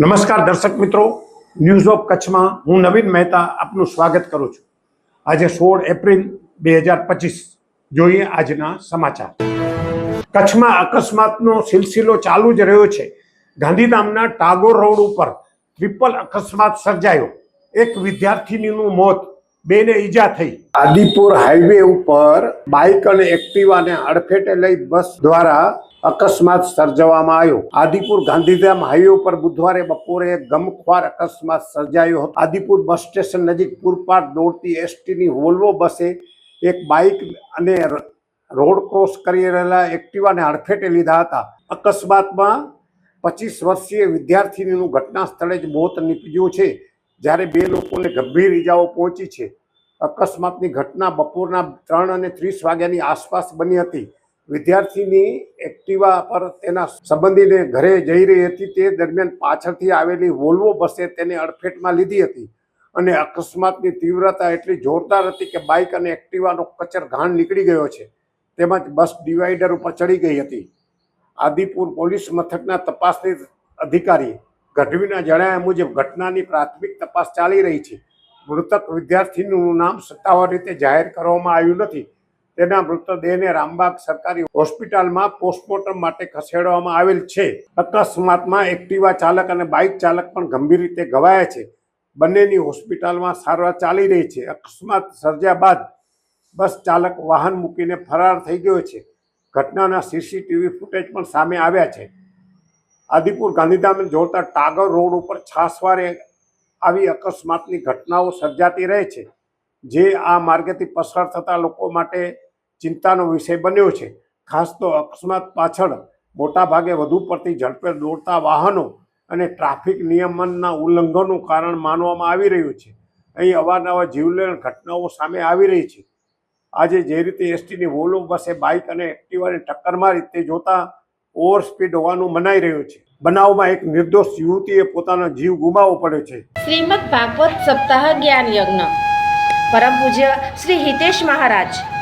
નમસ્કાર દર્શક મિત્રો. ન્યૂઝ ઓફ કચ્છમાં હું નવીન મહેતા આપનું સ્વાગત કરું છું. આજે સોળ એપ્રિલ બે હજાર પચીસ. જોઈએ આજના સમાચાર. કચ્છમાં અકસ્માતનો સિલસિલો ચાલુ જ રહ્યો છે. ગાંધીધામના ટાગોર રોડ ઉપર ટ્રિપલ અકસ્માત સર્જાયો. એક વિદ્યાર્થીનીનું મોત, બેને ઈજા થઈ. આદિપુર હાઈવે ઉપર બાઇક અને એક્ટિવાને અડફેટે લઈ બસ દ્વારા અકસ્માત સર્જવામાં આવ્યો. આદિપુર ગાંધીધામ હાઈવે પર બુધવારે બપોરે ગમખ્વાર અકસ્માત સર્જાયો હતો. આદિપુર બસ સ્ટેશન નજીક પૂરપાટ દોડતી એસટીની વોલ્વો બસે એક બાઇક અને રોડ ક્રોસ કરી રહેલા એક્ટિવાને અડફેટે લીધા હતા. અકસ્માતમાં પચીસ વર્ષીય વિદ્યાર્થીનીનું ઘટના સ્થળે જ મોત નીપજ્યું છે, જ્યારે બે લોકોને ગંભીર ઈજાઓ પહોંચી છે. અકસ્માતની ઘટના બપોરના ત્રણ અને ત્રીસ વાગ્યાની આસપાસ બની હતી. વિદ્યાર્થીની એક્ટિવા પર તેના સંબંધીને ઘરે જઈ રહી હતી, તે દરમિયાન પાછળથી આવેલી વોલ્વો બસે તેને અડફેટમાં લીધી હતી અને અકસ્માતની તીવ્રતા એટલી જોરદાર હતી કે બાઇક અને એક્ટિવાનો કચર ઘાણ નીકળી ગયો છે. તેમજ બસ ડિવાઈડર ઉપર ચડી ગઈ હતી. આદિપુર પોલીસ મથકના તપાસની અધિકારી ગઢવીના જણાવ્યા મુજબ ઘટનાની પ્રાથમિક તપાસ ચાલી રહી છે. મૃતક વિદ્યાર્થીનું નામ સત્તાવાર રીતે જાહેર કરવામાં આવ્યું નથી. તેના મૃતદેહને રામબાગ સરકારી હોસ્પિટલમાં પોસ્ટમોર્ટમ માટે ખસેડવામાં આવેલ છે. અકસ્માતમાં એક્ટિવા ચાલક અને બાઇક ચાલક પણ ગંભીર રીતે ઘવાયા છે. બંનેની હોસ્પિટલમાં સારવાર ચાલી રહી છે. અકસ્માત સર્જ્યા બાદ બસ ચાલક વાહન મૂકીને ફરાર થઈ ગયો છે. ઘટનાના સીસીટીવી ફૂટેજ પણ સામે આવ્યા છે. આદિપુર ગાંધીધામને જોડતા ટાગર રોડ ઉપર છાસવારે આવી અકસ્માતની ઘટનાઓ સર્જાતી રહે છે. જે આ માર્ગેથી પસાર થતા લોકો માટે ચિંતાનો વિષય બન્યો છે. ખાસ તો અકસ્માત પાછળ મોટાભાગે વધુ પડતી ઝડપે દોડતા વાહનો અને ટ્રાફિક નિયમનના ઉલ્લંઘનનું કારણ માનવામાં આવી રહ્યું છે. અહીં અવારનવાર જીવલેણ ઘટનાઓ સામે આવી રહી છે. આજે જે રીતે એસટીની વોલો બસે બાઇક અને એક્ટિવાને ટક્કર મારી તે જોતા ઓવર સ્પીડ હોવાનું મનાઈ રહ્યું છે. બનાવમાં એક નિર્દોષ યુવતીએ પોતાનો જીવ ગુમાવવો પડ્યો છે. શ્રીમદ ભાગવત સપ્તાહ જ્ઞાન યજ્ઞ. પરમ પૂજ્ય શ્રી હિતેશ મહારાજ.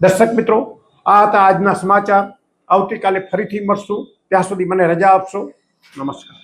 દર્શક મિત્રો, આ હતા આજના સમાચાર. આવતીકાલે ફરીથી મળશું. ત્યાં સુધી મને રજા આપશો. નમસ્કાર.